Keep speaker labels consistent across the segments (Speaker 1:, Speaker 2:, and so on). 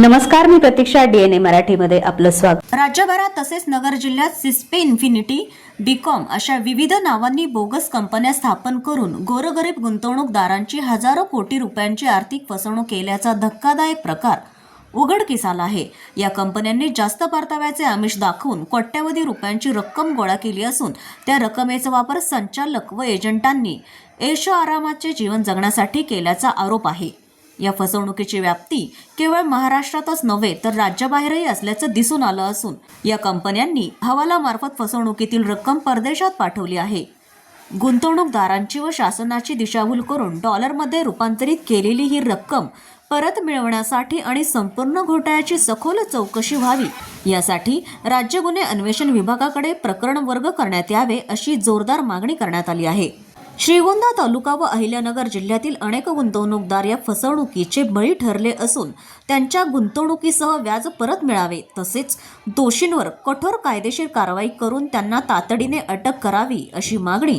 Speaker 1: नमस्कार मी प्रतीक्षा डीएनए मराठीमध्ये आपलं स्वागत.
Speaker 2: राज्यभरात तसेच नगर जिल्ह्यात सिस्पे इन्फिनिटी बीकॉम अशा विविध नावांनी बोगस कंपन्या स्थापन करून गोरगरीब गुंतवणूकदारांची हजारो कोटी रुपयांची आर्थिक फसवणूक केल्याचा धक्कादायक प्रकार उघडकीस आला आहे. या कंपन्यांनी जास्त परताव्याचे आमिष दाखवून कोट्यवधी रुपयांची रक्कम गोळा केली असून त्या रकमेचा वापर संचालक व एजंटांनी ऐशो आरामाचे जीवन जगण्यासाठी केल्याचा आरोप आहे. या फसवणुकीची व्याप्ती केवळ महाराष्ट्रातच नव्हे तर राज्याबाहेरही असल्याचं दिसून आलं असून या कंपन्यांनी हवालामार्फत फसवणुकीतील रक्कम परदेशात पाठवली आहे. गुंतवणूकदारांची व शासनाची दिशाभूल करून डॉलरमध्ये रूपांतरित केलेली ही रक्कम परत मिळवण्यासाठी आणि संपूर्ण घोटाळ्याची सखोल चौकशी व्हावी यासाठी राज्य गुन्हे अन्वेषण विभागाकडे प्रकरण वर्ग करण्यात यावे अशी जोरदार मागणी करण्यात आली आहे. श्रीगोंदा तालुका व अहिल्यानगर जिल्ह्यातील अनेक गुंतवणूकदार या फसवणुकीचे बळी ठरले असून त्यांच्या गुंतवणुकीसह व्याज परत मिळावे तसेच दोषींवर कठोर कायदेशीर कारवाई करून त्यांना तातडीने अटक करावी अशी मागणी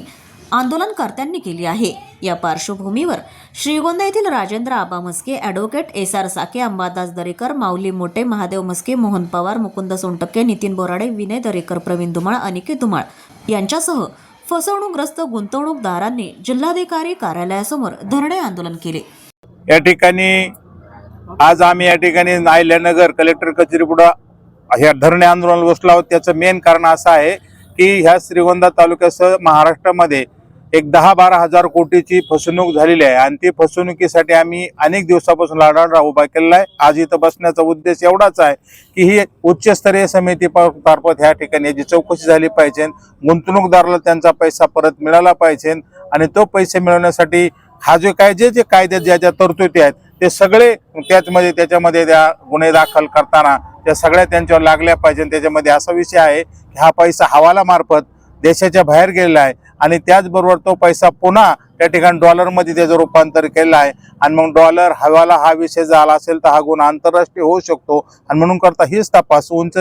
Speaker 2: आंदोलनकर्त्यांनी केली आहे. या पार्श्वभूमीवर श्रीगोंदा येथील Rajendra Aba Mhaske advocate S R Sake Ambadas Darekar माऊली मोटे महादेव म्हस्के मोहन पवार मुकुंद सोनटक्के नितीन बोराडे विनय दरेकर प्रवीण धुमाळ अनिकेत धुमाळ यांच्यासह फसवणूकग्रस्त गुंतवणूकदारांनी जिल्हाधिकारी कार्यालयासमोर धरणे आंदोलन केले.
Speaker 3: या ठिकाणी आज आम्ही या ठिकाणी नायल्यानगर कलेक्टर कचेरी ह्या धरणे आंदोलन बसलो आहोत. त्याचं मेन कारण असं आहे की ह्या श्रीगोंदा तालुक्यासह महाराष्ट्रामध्ये एक दहा बारा हजार कोटीची फसवणूक झालेली आहे. आणि ती फसवणुकीसाठी आम्ही अनेक दिवसापासून लाडाडा उभा केलेला आहे. आज इथं बसण्याचा उद्देश एवढाच आहे की ही उच्चस्तरीय समिती मार्फत ह्या ठिकाणी याची चौकशी झाली पाहिजे. गुंतवणूकदाराला त्यांचा पैसा परत मिळाला पाहिजे. आणि तो पैसे मिळवण्यासाठी हा जो काय जे जे कायद्यात ज्या ज्या तरतुदी आहेत ते सगळे त्याचमध्ये त्याच्यामध्ये त्या गुन्हे दाखल करताना त्या सगळ्या त्यांच्यावर लागल्या पाहिजे. त्याच्यामध्ये असा विषय आहे की हा पैसा हवाला मार्फत देशाच्या बाहेर गेलेला आहे. आणि त्याचबरोबर तो पैसा पुन्हा त्या ठिकाणी डॉलरमध्ये त्याचं रूपांतर केलं आहे. आणि मग डॉलर हवाला हा विषय झाला असेल तर हा गुन्हा आंतरराष्ट्रीय होऊ शकतो. आणि म्हणून करता हीच तपास उंच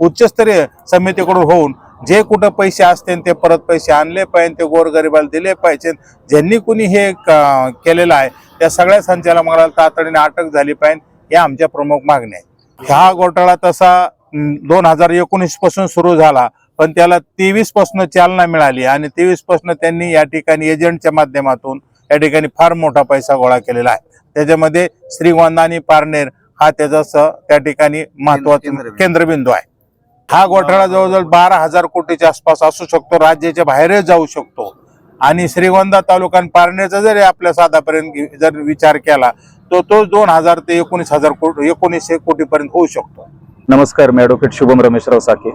Speaker 3: उच्चस्तरीय समितीकडून होऊन जे कुठं पैसे असतील ते परत पैसे आणले पाहिजे ते गोरगरिबाला दिले पाहिजे. ज्यांनी कुणी हे केलेलं आहे त्या सगळ्या संचालकाला तातडीने अटक झाली पाहिजे या आमच्या प्रमुख मागण्या आहेत. हा घोटाळा तसा दोन हजार एकोणीसपासून सुरू झाला. पण त्याला तेवीसपासून चालना मिळाली आणि तेवीसपासून त्यांनी या ठिकाणी एजंटच्या माध्यमातून या ठिकाणी फार मोठा पैसा गोळा केलेला आहे. त्याच्यामध्ये श्रीगोंदा आणि पारनेर हा त्याचा स- त्या ठिकाणी महत्त्वाचा केंद्रबिंदू. आहे. हा घोटाळा जवळजवळ बारा हजार कोटीच्या आसपास असू शकतो राज्याच्या बाहेरही जाऊ शकतो. आणि श्रीगोंदा तालुका आणि पारनेरचा जरी आपल्या साधापर्यंत जर विचार केला तो तो दोन हजार ते एकोणीस हजार कोटी एकोणीसशे कोटीपर्यंत होऊ शकतो.
Speaker 4: नमस्कार मी ॲडव्होकेट शुभम रमेशराव साके.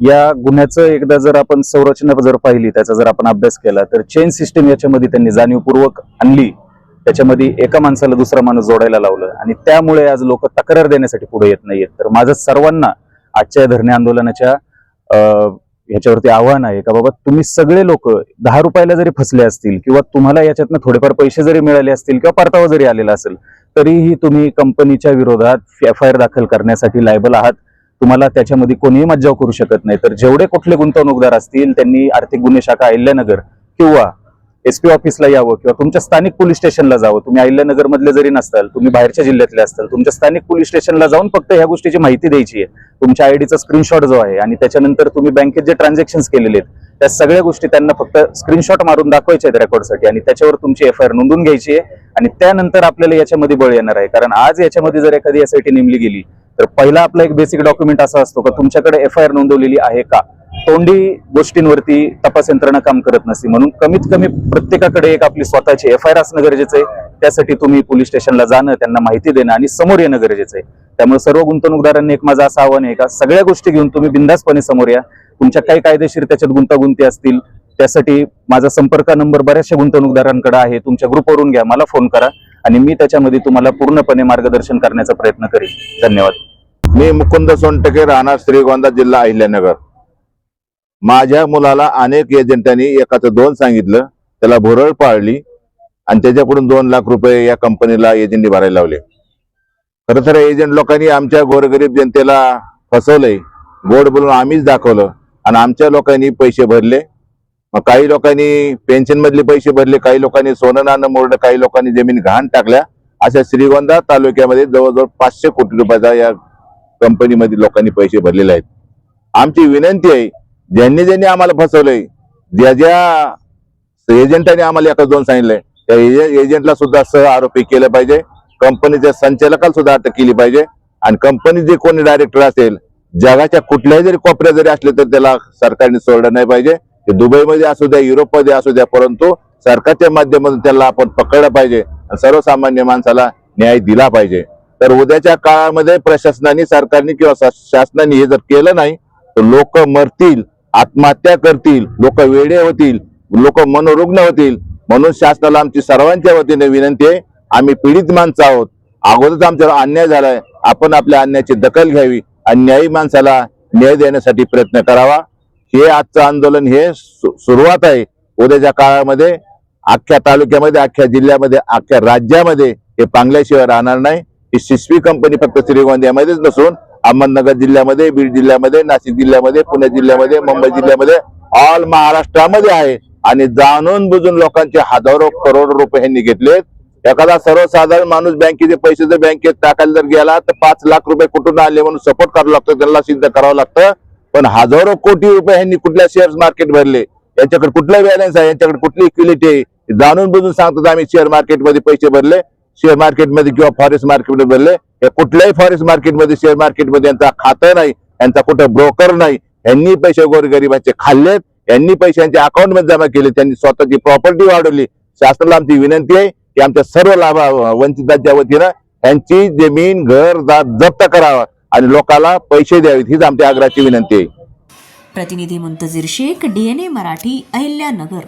Speaker 4: या गुन्ह्याचं एकदा जर आपण संरचना जर पाहिली त्याचा जर आपण अभ्यास केला तर चेन सिस्टीम याच्यामध्ये त्यांनी जाणीवपूर्वक आणली. त्याच्यामध्ये एका माणसाला दुसरा माणूस जोडायला लावलं आणि त्यामुळे आज लोक तक्रार देण्यासाठी पुढे येत नाहीयेत. तर माझं सर्वांना आजच्या धरणे आंदोलनाच्या ह्याच्यावरती आव्हान आहे का बाबा तुम्ही सगळे लोक दहा रुपयाला जरी फसले असतील किंवा तुम्हाला याच्यातनं थोडेफार पैसे जरी मिळाले असतील किंवा परतावा जरी आलेला असेल तरीही तुम्ही कंपनीच्या विरोधात एफ आय आर दाखल करण्यासाठी लायबल आहात. तुम्हाला त्याच्यामध्ये कोणीही मज्जाव करू शकत नाही. तर जेवढे कुठले गुंतवणूकदार असतील त्यांनी आर्थिक गुन्हे शाखा अहिल्यानगर किंवा एसपी ऑफिसला यावं किंवा तुमच्या स्थानिक पोलीस स्टेशनला जावं. तुम्ही अहिल्यानगर मधले जरी नसताल तुम्ही बाहेरच्या जिल्ह्यातले असताल तुमच्या स्थानिक पोलीस स्टेशनला जाऊन फक्त ह्या गोष्टीची माहिती द्यायची आहे. तुमच्या आयडीचा स्क्रीनशॉट जो आहे आणि त्याच्यानंतर तुम्ही बँकेत जे ट्रान्झॅक्शन केलेले आहेत त्या सगळ्या गोष्टी त्यांना फक्त स्क्रीनशॉट मारून दाखवायच्या आहेत रेकॉर्डसाठी आणि त्याच्यावर तुमची एफ आय आर नोंदून घ्यायची आहे आणि त्यानंतर आपल्याला याच्यामध्ये बळ येणार आहे. कारण आज याच्यामध्ये जर एखादी एसआयटी नेमली गेली तर पहिला आपला एक बेसिक डॉक्युमेंट असा असतो का तुमच्याकडे एफ आय आर नोंदवलेली आहे का? तोंडी गोष्टींवरती तपास यंत्रणा काम करत नसते. म्हणून कमीत कमी प्रत्येकाकडे एक आपली स्वतःची एफ आय आर असणं गरजेचं आहे. त्यासाठी तुम्ही पोलीस स्टेशनला जाणं त्यांना माहिती देणं आणि समोर येणं गरजेचं आहे. त्यामुळे सर्व गुंतवणूकदारांनी एक माझं असं आव्हान आहे का सगळ्या गोष्टी घेऊन तुम्ही बिंदासपणे समोर या. तुमच्या काही कायदेशीर त्याच्यात गुंतागुंती असतील त्यासाठी माझा संपर्क नंबर बऱ्याचशा गुंतवणूकदारांकडे आहे. तुमच्या ग्रुपवरून घ्या मला फोन करा. आणि मी त्याच्यामध्ये तुम्हाला पूर्णपणे मार्गदर्शन करण्याचा प्रयत्न करेन. धन्यवाद.
Speaker 5: मी मुकुंद सोनटके राहणार श्रीगोंदा जिल्हा अहिल्यानगर. माझ्या मुलाला अनेक एजंटांनी एकाचं दोन सांगितलं त्याला भुरळ पाळली आणि त्याच्याकडून दोन लाख रुपये या कंपनीला एजंटी भरायला लावले. खरं तर एजंट लोकांनी आमच्या गोरगरीब जनतेला फसवलंय. गोड बोलून आम्हीच दाखवलं आणि आमच्या लोकांनी पैसे भरले. मग काही लोकांनी पेन्शन मधले पैसे भरले काही लोकांनी सोनं नाणं मोडलं काही लोकांनी जमीन घाण टाकल्या. अशा श्रीगोंदा तालुक्यामध्ये जवळजवळ पाचशे कोटी रुपयाचा या कंपनीमध्ये लोकांनी पैसे भरलेले आहेत. आमची विनंती आहे ज्यांनी ज्यांनी आम्हाला फसवलंय ज्या ज्या एजंटाने आम्हाला एका दोन सांगितलंय त्या एज- एजंटला सुद्धा सह आरोपी केलं पाहिजे. कंपनीच्या संचालकाला सुद्धा अटक केली पाहिजे. आणि कंपनी जे कोणी डायरेक्टर असेल जगाच्या कुठल्याही जरी कोपऱ्या जरी असले तर त्याला सरकारने सोडलं नाही पाहिजे. ते दुबईमध्ये असू द्या युरोपमध्ये असू द्या परंतु सरकारच्या माध्यमातून त्याला आपण पकडलं पाहिजे आणि सर्वसामान्य माणसाला न्याय दिला पाहिजे. तर उद्याच्या काळामध्ये प्रशासनाने सरकारने किंवा शासनाने हे जर केलं नाही तर लोक मरतील आत्महत्या करतील लोक वेडे होतील लोक मनोरुग्ण होतील. म्हणून शासनाला आमची सर्वांच्या वतीने विनंती आहे आम्ही पीडित माणसं आहोत. अगोदरच आमच्यावर अन्याय झालाय. आपण आपल्या अन्यायाची दखल घ्यावी आणि न्यायी माणसाला न्याय देण्यासाठी प्रयत्न करावा. हे आजचं आंदोलन हे सुरुवात आहे. उद्याच्या काळामध्ये अख्ख्या तालुक्यामध्ये अख्ख्या जिल्ह्यामध्ये अख्ख्या राज्यामध्ये हे पांगल्याशिवाय राहणार नाही. ही शिशवी कंपनी फक्त श्रीगोंद्यामध्येच नसून अहमदनगर जिल्ह्यामध्ये बीड जिल्ह्यामध्ये नाशिक जिल्ह्यामध्ये पुणे जिल्ह्यामध्ये मुंबई जिल्ह्यामध्ये ऑल महाराष्ट्रामध्ये आहे. आणि जाणून बुजून लोकांचे हजारो करोड रुपये ह्यांनी घेतलेत. एखादा सर्वसाधारण माणूस बँकेचे पैसे जर बँकेत टाकायला जर गेला तर पाच लाख रुपये कुठून आले म्हणून सपोर्ट करावं लागतं त्यांना सिद्ध करावं लागतं. पण हजारो कोटी रुपये यांनी कुठल्या शेअर मार्केट भरले? यांच्याकडे कुठला बॅलन्स आहे? यांच्याकडे कुठली इक्विलिटी आहे? जाणून बुजून सांगतात आम्ही शेअर मार्केटमध्ये पैसे भरले. शेअर मार्केटमध्ये किंवा फॉरेस्ट मार्केटमध्ये भरले. हे कुठल्याही फॉरेस्ट मार्केटमध्ये शेअर मार्केटमध्ये यांचा खातं नाही. यांचा कुठं ब्रोकर नाही. यांनी पैसे गोरगरिबांचे खाल्लेत. यांनी पैशांच्या अकाउंटमध्ये जमा केले. त्यांनी स्वतःची प्रॉपर्टी वाढवली. शासनाला आमची विनंती आहे की आमच्या सर्व लाभ वंचितांच्या वतीनं यांची जमीन घर जप्त करावा. आणि लोकांना पैसे द्यावेत हीच आमच्या आग्रहाची विनंती आहे.
Speaker 2: प्रतिनिधी मुंतजीर शेख डीएनए मराठी अहिल्यानगर.